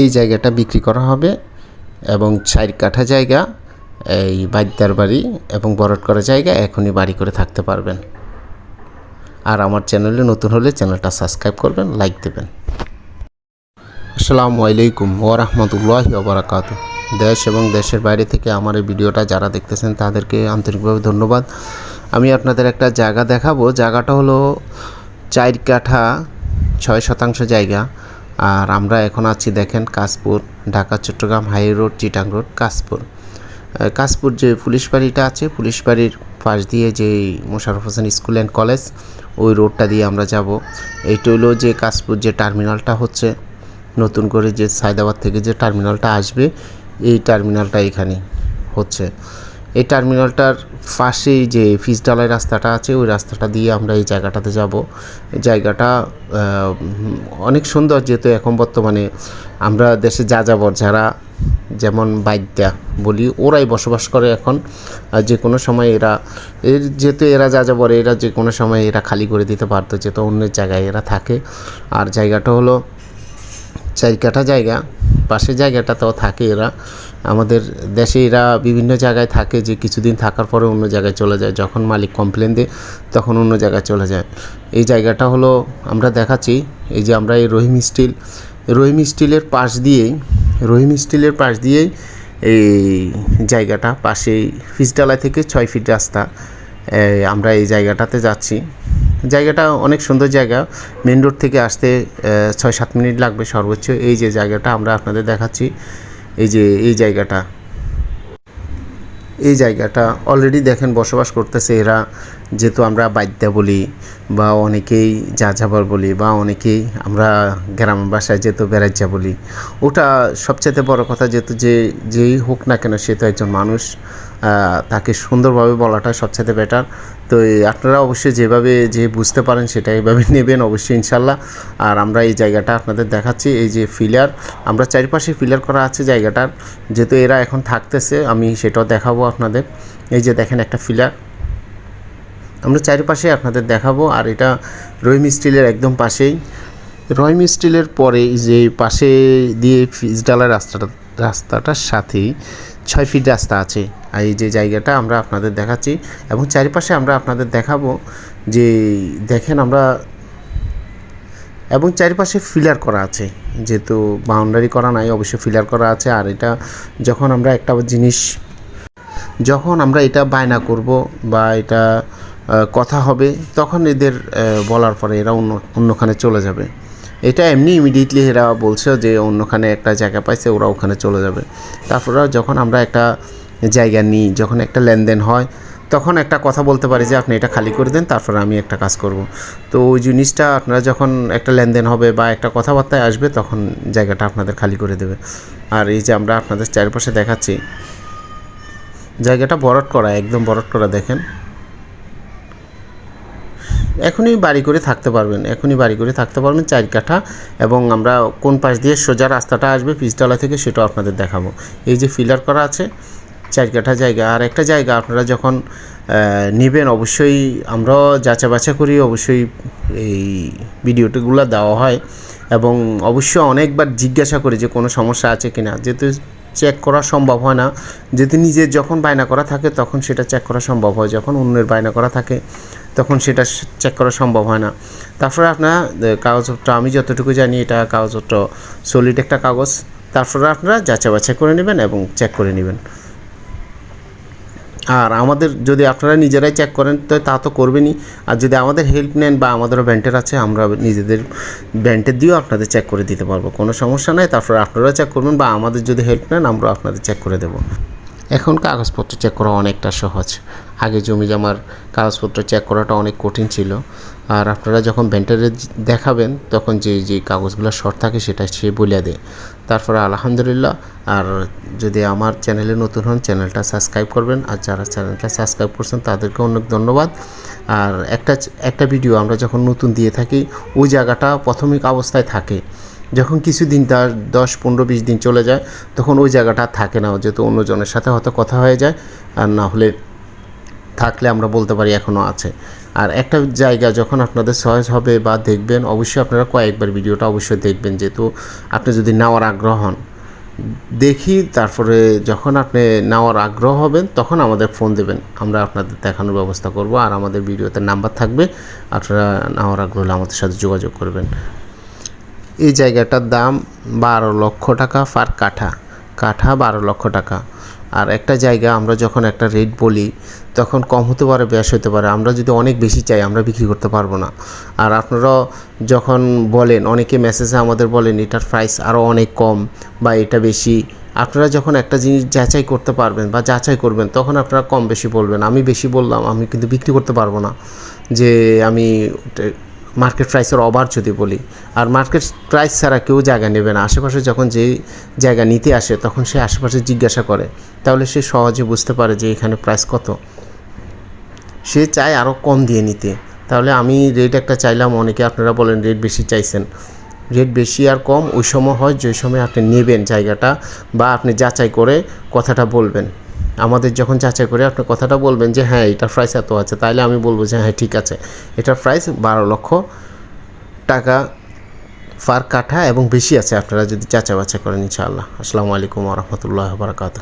এই জায়গাটা বিক্রি করা হবে এবং চার কাঠা জায়গা, এই বাদ্যার বাড়ি এবং বরট করা জায়গা এখনই বাড়ি করে থাকতে পারবেন। আর আমার চ্যানেলে নতুন হলে চ্যানেলটা সাবস্ক্রাইব করবেন, লাইক দেবেন। আসসালামু আলাইকুম ওরহমতুল্লাহ ওবরাকাত দেশ এবং দেশের বাইরে থেকে আমার এই ভিডিওটা যারা দেখতেছেন তাদেরকে আন্তরিকভাবে ধন্যবাদ। আমি আপনাদের একটা জায়গা দেখাবো। জায়গাটা হলো চার কাঠা ছয় শতাংশ জায়গা। আর আমরা এখন আছি দেখেন Kashpur, Dhaka, Chattogram, high road, Chittagong road, Kashpur. Kashpur যে পুলিশ বাড়িটা আছে, পুলিশ বাড়ির পাশ দিয়ে যে Mosharraf Hossain school and college, ওই রোডটা দিয়ে আমরা যাব। এইটা হলো যে কাশপুর যে টার্মিনালটা হচ্ছে, নতুন করে যে সায়দাবাদ থেকে যে টার্মিনালটা আসবে, এই টার্মিনালটা এখানে হচ্ছে। এই টার্মিনালটার পাশেই যে ফিস ডালাই রাস্তাটা আছে, ওই রাস্তাটা দিয়ে আমরা এই জায়গাটাতে যাব। জায়গাটা অনেক সুন্দর যেহেতু এখন বর্তমানে আমরা দেশে যা যাবর যারা, যেমন বাইদ্যা বলি, ওরাই বসবাস করে এখন। যে কোনো সময় এরা, এর যেহেতু এরা যা যাবর এরা যে কোনো সময় এরা খালি করে দিতে পারতো যেহেতু অন্যের জায়গায় এরা থাকে। আর জায়গাটা হলো চার জায়গা, পাশের জায়গাটাতেও থাকে এরা। আমাদের দেশে এরা বিভিন্ন জায়গায় থাকে যে কিছুদিন থাকার পরে অন্য জায়গায় চলে যায়। যখন মালিক কমপ্লেন দেয়, তখন অন্য জায়গায় চলে যায়। এই জায়গাটা হলো, আমরা দেখাচ্ছি, এই যে আমরা এই রহিম স্টিল রহিম স্টিলের পাশ দিয়েই, রহিম স্টিলের পাশ দিয়েই এই জায়গাটা পাশেই ফিসডালা থেকে ছয় ফিট রাস্তা আমরা এই জায়গাটাতে যাচ্ছি। জায়গাটা অনেক সুন্দর জায়গা। মেন রোড থেকে আসতে ছয় সাত মিনিট লাগবে সর্বোচ্চ। এই যে জায়গাটা আমরা আপনাদের দেখাচ্ছি। এই যে, এই জায়গাটা। এই জায়গাটা অলরেডি দেখেন বসবাস করতেছে এরা, যেহেতু আমরা বাদ্যা বলি বা অনেকেই যা যাবার বলি বা অনেকেই আমরা গ্রাম বাসায় যেহেতু বেড়াজ্জা বলি। ওটা সবচেয়ে বড় কথা যেহেতু যে, যেই হোক না কেন সে তো একজন মানুষ। তাকে সুন্দরভাবে বলাটা সবচেয়ে বেটার তো আপনারা অবশ্যই যেভাবে যে বুঝতে পারেন সেটা এইভাবে নেবেন অবশ্যই ইনশাল্লাহ। আর আমরা এই জায়গাটা আপনাদের দেখাচ্ছি, এই যে ফিলার আমরা চারিপাশে ফিলার করা আছে জায়গাটার। যেহেতু এরা এখন থাকতেছে, আমি সেটাও দেখাবো আপনাদের। এই যে দেখেন একটা ফিলার আমরা চারিপাশে আপনাদের দেখাবো, আর এটা রহিম স্টিলের একদম পাশেই। রহিম স্টিলের পরে যে পাশে দিয়ে ফিজডালার রাস্তাটা, রাস্তাটার সাথেই ছয় ফিট রাস্তা আছে। আর এই যে জায়গাটা আমরা আপনাদের দেখাচ্ছি এবং চারিপাশে আমরা আপনাদের দেখাবো যে দেখেন আমরা এবং চারিপাশে ফিলার করা আছে। যেহেতু বাউন্ডারি করা নাই, অবশ্যই ফিলার করা আছে। আর এটা যখন আমরা একটা জিনিস, যখন আমরা এটা বায়না করব বা এটা কথা হবে, তখন এদের বলার পরে এরা অন্য, অন্যখানে চলে যাবে। এটা এমনি ইমিডিয়েটলি এরা বলছে যে অন্যখানে একটা জায়গা পাইছে, ওরা ওখানে চলে যাবে। তারপরে যখন আমরা একটা জায়গা নিই, যখন একটা লেনদেন হয়, তখন একটা কথা বলতে পারি যে, আপনি এটা খালি করে দেন, তারপরে আমি একটা কাজ করব। তো ওই জিনিসটা আপনারা যখন একটা লেনদেন হবে বা একটা কথাবার্তায় আসবে, তখন জায়গাটা আপনাদের খালি করে দেবে। আর এই যে আমরা আপনাদের চারপাশে দেখাচ্ছি, জায়গাটা বরট করা, একদম বরট করা, দেখেন। এখনই বাড়ি করে থাকতে পারবেন, এখনই বাড়ি করে থাকতে পারবেন চার কাঠা এবং আমরা কোন পাশ দিয়ে সোজা রাস্তাটা আসবে পিচতলা থেকে সেটাও আপনাদের দেখাবো। এই যে ফিলার করা আছে, চার কাঠা জায়গা। আর একটা জায়গা আপনারা যখন নেবেন অবশ্যই আমরাও যাচা বাছা করি, অবশ্যই এই ভিডিওটিগুলো দেওয়া হয় এবং অবশ্যই অনেকবার জিজ্ঞাসা করি যে কোনো সমস্যা আছে কি না যেহেতু চেক করা সম্ভব হয় না, যেহেতু নিজের যখন বায়না করা থাকে তখন সেটা চেক করা সম্ভব হয়। যখন অন্যের বায়না করা থাকে তখন সেটা চেক করা সম্ভব হয় না। তারপরে আপনার কাগজপত্র, আমি যতটুকু জানি এটা কাগজপত্র সলিড একটা কাগজ। তারপরে আপনারা যাচাই বাছাই করে নেবেন এবং চেক করে নেবেন। আর আমাদের যদি আপনারা নিজেরাই চেক করেন, তো তা তো করবেনই। আর যদি আমাদের হেল্প নেন বা আমাদেরও ব্যান্টের আছে, আমরা নিজেদের ব্যান্টের দিয়েও আপনাদের চেক করে দিতে পারব। কোনো সমস্যা নাই, তারপরে আপনারা চেক করবেন বা আমাদের যদি হেল্প নেন আমরা আপনাদের চেক করে দেবো। এখন কাগজপত্র চেক করা অনেকটা সহজ। আগে জমি জমার কাগজপত্র চেক করাটা অনেক কঠিন ছিল। আর আপনারা যখন ভেন্টারে দেখাবেন, তখন যে যে কাগজগুলো শর্ট থাকে সেটা সে বলে দেয়। তারপরে আলহামদুলিল্লাহ, আর যদি আমার চ্যানেলে নতুন হন চ্যানেলটা সাবস্ক্রাইব করবেন। আর যারা চ্যানেলটা সাবস্ক্রাইব করছেন, তাদেরকে অনেক ধন্যবাদ। আর একটা একটা ভিডিও আমরা যখন নতুন দিয়ে থাকি, ওই জায়গাটা প্রাথমিক অবস্থায় থাকে। যখন কিছুদিন তার দশ, পনেরো, বিশ দিন চলে যায়, তখন ওই জায়গাটা থাকে না, যেহেতু অন্যজনের সাথে হয়তো কথা হয়ে যায়, আর না হলে থাকলে আমরা বলতে পারি এখনও আছে। আর একটা জায়গা যখন আপনাদের চয়েস হবে বা দেখবেন, অবশ্যই আপনারা কয়েকবার ভিডিওটা অবশ্যই দেখবেন, যেহেতু আপনি যদি নেওয়ার আগ্রহ হন। দেখি তারপরে যখন আপনি নেওয়ার আগ্রহ হবেন, তখন আমাদের ফোন দেবেন। আমরা আপনাদের দেখানোর ব্যবস্থা করব, আর আমাদের ভিডিওতে নাম্বার থাকবে। আপনারা নেওয়ার আগ্রহ হলে আমাদের সাথে যোগাযোগ করবেন। এই জায়গাটার দাম বারো লক্ষ টাকা পার কাঠা। কাঠা বারো লক্ষ টাকা। আর একটা জায়গা আমরা যখন একটা রেট বলি, তখন কম হতে পারে, বেশ হতে পারে। আমরা যদি অনেক বেশি চাই, আমরা বিক্রি করতে পারব না। আর আপনারা যখন বলেন, অনেকে মেসেজে আমাদের বলেন, এটার প্রাইস আরও অনেক কম বা এটা বেশি। আপনারা যখন একটা জিনিস যাচাই করতে পারবেন বা যাচাই করবেন, তখন আপনারা কম বেশি বলবেন। আমি বেশি বললাম, আমি কিন্তু বিক্রি করতে পারব না। যে আমি মার্কেট প্রাইসের অভার যদি বলি, আর মার্কেট প্রাইস ছাড়া কেউ জায়গা নেবে না। আশেপাশে যখন যে জায়গা নিতে আসে, তখন সে আশেপাশে জিজ্ঞাসা করে। তাহলে সে সহজে বুঝতে পারে যে এখানে প্রাইস কত। সে চায় আরও কম দিয়ে নিতে। তাহলে আমি রেট একটা চাইলাম, অনেকে আপনারা বলেন রেট বেশি চাইছেন। রেট বেশি আর কম, ওই সময় হয় যে সময় আপনি নেবেন জায়গাটা বা আপনি যাচাই করে কথাটা বলবেন। আমাদের যখন চাচা করে আপনি কথাটা বলবেন যে হ্যাঁ এটার প্রাইস এত আছে তাহলে আমি বলব যে হ্যাঁ ঠিক আছে। এটার প্রাইস বারো লক্ষ টাকা ফার কাঠা এবং বেশি আছে। আপনারা যদি চাচা বাচ্চা করেন, ইনশাআল্লাহ। আসসালামু আলাইকুম রহমতুল্লাহ বারকাত